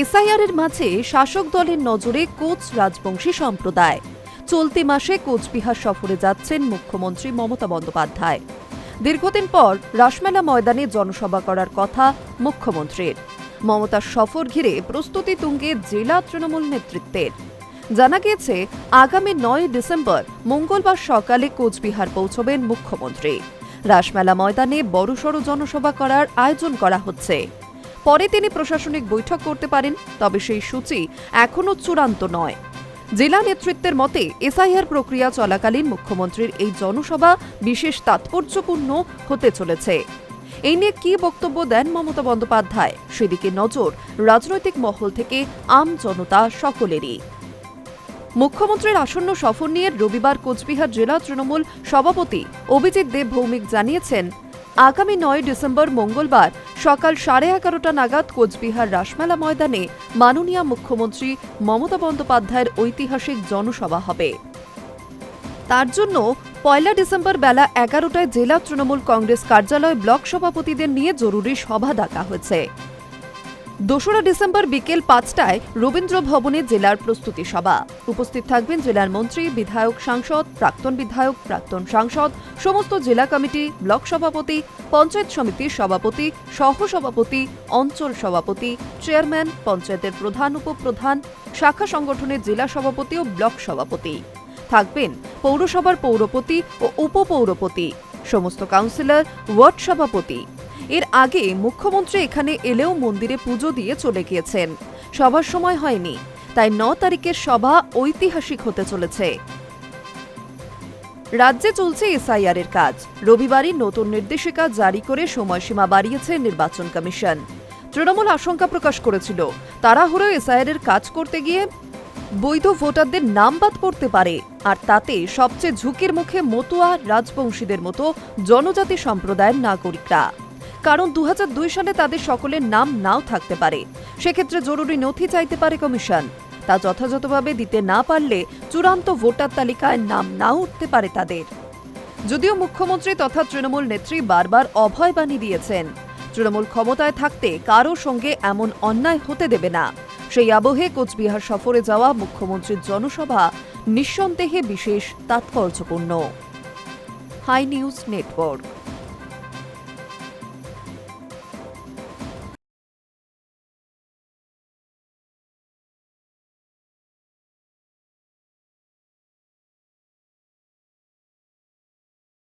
SIR এর মাঝে শাসক দলের নজরে কোচ রাজবংশী সম্প্রদায়। চলতি মাসে কোচবিহার সফরে যাচ্ছেন মুখ্যমন্ত্রী মমতা বন্দ্যোপাধ্যায়। দীর্ঘদিন পর রাসমেলা ময়দানে জনসভা করার কথা মুখ্যমন্ত্রীর। মমতার সফর ঘিরে প্রস্তুতি তুঙ্গে জেলা তৃণমূল নেতৃত্বের। জানা গিয়েছে, আগামী নয় ডিসেম্বর মঙ্গলবার সকালে কোচবিহার পৌঁছবেন মুখ্যমন্ত্রী। রাসমেলা ময়দানে বড়সড় জনসভা করার আয়োজন করা হচ্ছে। পরে তিনি প্রশাসনিক বৈঠক করতে পারেন, তবে সেই সূচি এখনও চূড়ান্ত নয়। জেলা নেতৃত্বের মতে, এসআইআর প্রক্রিয়া চলাকালীন মুখ্যমন্ত্রীর এই জনসভা বিশেষ তাৎপর্যপূর্ণ হতে চলেছে। এই নিয়ে কি বক্তব্য দেন মমতা বন্দ্যোপাধ্যায়? সেদিকে নজর রাজনৈতিক মহল থেকে আম জনতা সকলেরই। মুখ্যমন্ত্রীর আসন্ন সফর নিয়ে রবিবার কোচবিহার জেলা তৃণমূল সভাপতি অভিজিৎ দেব ভৌমিক জানিয়েছেন আগামী নয় ডিসেম্বর মঙ্গলবার সকাল সাড়ে এগারোটা নাগাদ কোচবিহার রাসমেলা ময়দানে মাননীয় মুখ্যমন্ত্রী মমতা বন্দ্যোপাধ্যায়ের ঐতিহাসিক জনসভা হবে। তার জন্য পয়লা ডিসেম্বর বেলা এগারোটায় জেলা তৃণমূল কংগ্রেস কার্যালয় ব্লক সভাপতিদের নিয়ে জরুরি সভা ডাকা হয়েছে। দোসরা ডিসেম্বর বিকেল পাঁচটায় রবীন্দ্র ভবনে জেলার প্রস্তুতি সভা। উপস্থিত থাকবেন জেলার মন্ত্রী, বিধায়ক, সাংসদ, প্রাক্তন বিধায়ক, প্রাক্তন সাংসদ, সমস্ত জেলা কমিটি, ব্লক সভাপতি, পঞ্চায়েত সমিতির সভাপতি সহ সভাপতি অঞ্চল সভাপতি, চেয়ারম্যান, পঞ্চায়েতের প্রধান, উপপ্রধান, শাখা সংগঠনের জেলা সভাপতি ও ব্লক সভাপতি। থাকবেন পৌরসভার পৌরপতি ও উপপৌরপতি। সমস্ত কাউন্সিলর, ওয়ার্ড সভাপতি। এর আগে মুখ্যমন্ত্রী এখানে এলেও মন্দিরে পুজো দিয়ে চলে গিয়েছেন। সবার সময় হয়নি, তাই ন তারিখের সভা ঐতিহাসিক হতে চলেছে। রাজ্যে চলছে এসআইআর এর কাজ। রবিবারই নতুন নির্দেশিকা জারি করে সময়সীমা বাড়িয়েছে নির্বাচন কমিশন। তৃণমূল আশঙ্কা প্রকাশ করেছিল তাড়াহুড়ো এসআইআর এর কাজ করতে গিয়ে বৈধ ভোটারদের নাম বাদ পড়তে পারে, আর তাতে সবচেয়ে ঝুঁকির মুখে মতুয়া রাজবংশীদের মতো জনজাতি সম্প্রদায়ের নাগরিকরা। কারণ দু হাজার দুই সালে তাদের সকলের নাম নাও থাকতে পারে। সেক্ষেত্রে জরুরি নথি চাইতে পারে কমিশন। তা যথাযথভাবে দিতে না পারলে চূড়ান্ত ভোটার তালিকায় নাম নাও উঠতে পারে তাদের। যদিও মুখ্যমন্ত্রী তথা তৃণমূল নেত্রী বারবার অভয় বাণী দিয়েছেন, তৃণমূল ক্ষমতায় থাকতে কারও সঙ্গে এমন অন্যায় হতে দেবে না। সেই আবহে কোচবিহার সফরে যাওয়া মুখ্যমন্ত্রীর জনসভা নিঃসন্দেহে বিশেষ তাৎপর্যপূর্ণ। Hi news network.